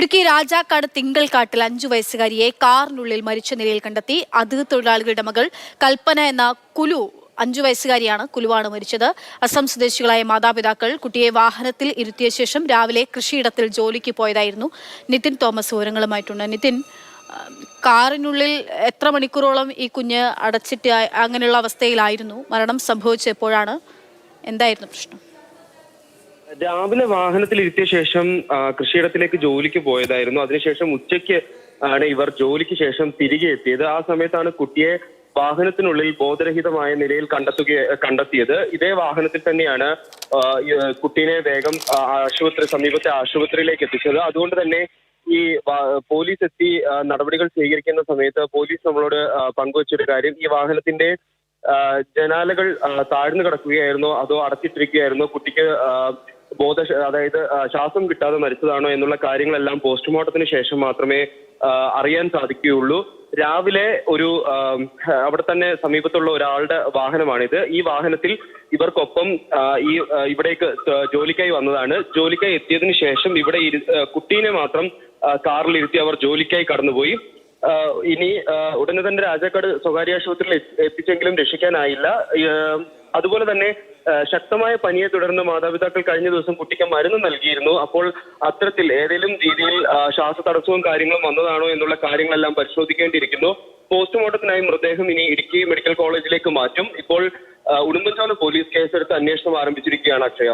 ഇടുക്കി രാജാക്കാട് തിങ്കൾക്കാട്ടിൽ അഞ്ചു വയസ്സുകാരിയെ കാറിനുള്ളിൽ മരിച്ച നിലയിൽ കണ്ടെത്തി. അതിഥി തൊഴിലാളികളുടെ മകൾ കൽപ്പന എന്ന കുലു അഞ്ചു വയസ്സുകാരിയാണ് കുലുവാണ് മരിച്ചത്. അസം സ്വദേശികളായ മാതാപിതാക്കൾ കുട്ടിയെ വാഹനത്തിൽ ഇരുത്തിയ ശേഷം രാവിലെ കൃഷിയിടത്തിൽ ജോലിക്ക് പോയതായിരുന്നു. നിതിൻ തോമസ് വിവരങ്ങളുമായിട്ടുണ്ട്. നിതിൻ കാറിനുള്ളിൽ എത്ര മണിക്കൂറോളം ഈ കുഞ്ഞ് അടച്ചിട്ട് അങ്ങനെയുള്ള അവസ്ഥയിലായിരുന്നു? മരണം സംഭവിച്ചപ്പോഴാണ്. എന്തായിരുന്നു പ്രശ്നം? രാവിലെ വാഹനത്തിൽ ഇരുത്തിയ ശേഷം കൃഷിയിടത്തിലേക്ക് ജോലിക്ക് പോയതായിരുന്നു. അതിനുശേഷം ഉച്ചയ്ക്ക് ആണ് ഇവർ ജോലിക്ക് ശേഷം തിരികെ എത്തിയത്. ആ സമയത്താണ് കുട്ടിയെ വാഹനത്തിനുള്ളിൽ ബോധരഹിതമായ നിലയിൽ കണ്ടെത്തുക കണ്ടെത്തിയത്. ഇതേ വാഹനത്തിൽ തന്നെയാണ് കുട്ടീനെ വേഗം ആശുപത്രി സമീപത്തെ ആശുപത്രിയിലേക്ക് എത്തിച്ചത്. അതുകൊണ്ട് തന്നെ ഈ പോലീസ് എത്തി നടപടികൾ സ്വീകരിക്കുന്ന സമയത്ത് പോലീസ് നമ്മളോട് പങ്കുവച്ചൊരു കാര്യം. ഈ വാഹനത്തിന്റെ ജനാലകൾ താഴ്ന്നു കിടക്കുകയായിരുന്നോ. അതോ അടച്ചിട്ടിരിക്കുകയായിരുന്നോ. കുട്ടിക്ക് ബോധ അതായത് ശ്വാസം കിട്ടാതെ മരിച്ചതാണോ എന്നുള്ള കാര്യങ്ങളെല്ലാം പോസ്റ്റ്മോർട്ടത്തിന് ശേഷം മാത്രമേ അറിയാൻ സാധിക്കുകയുള്ളൂ. രാവിലെ ഒരു അവിടെ തന്നെ സമീപത്തുള്ള ഒരാളുടെ വാഹനമാണിത്. ഈ വാഹനത്തിൽ ഇവർക്കൊപ്പം ഈ ഇവിടേക്ക് ജോലിക്കായി വന്നതാണ്. ജോലിക്കായി എത്തിയതിനു ശേഷം ഇവിടെ കുട്ടീനെ മാത്രം കാറിൽ ഇരുത്തി അവർ ജോലിക്കായി കടന്നുപോയി. ഇനി ഉടനെ തന്നെ രാജാക്കാട് സ്വകാര്യ ആശുപത്രിയിൽ എത്തിച്ചെങ്കിലും രക്ഷിക്കാനായില്ല. അതുപോലെ തന്നെ ശക്തമായ പനിയെ തുടർന്ന് മാതാപിതാക്കൾ കഴിഞ്ഞ ദിവസം കുട്ടിക്ക് മരുന്ന് നൽകിയിരുന്നു. അപ്പോൾ അത്തരത്തിൽ ഏതെങ്കിലും രീതിയിൽ ശ്വാസ തടസ്സവും കാര്യങ്ങളും വന്നതാണോ എന്നുള്ള കാര്യങ്ങളെല്ലാം പരിശോധിക്കേണ്ടിയിരിക്കുന്നു. പോസ്റ്റ്മോർട്ടത്തിനായി മൃതദേഹം ഇനി ഇടുക്കി മെഡിക്കൽ കോളേജിലേക്ക് മാറ്റും. ഇപ്പോൾ ഉടുമ്പൻചോല പോലീസ് കേസെടുത്ത് അന്വേഷണം ആരംഭിച്ചിരിക്കുകയാണ് അക്ഷയ.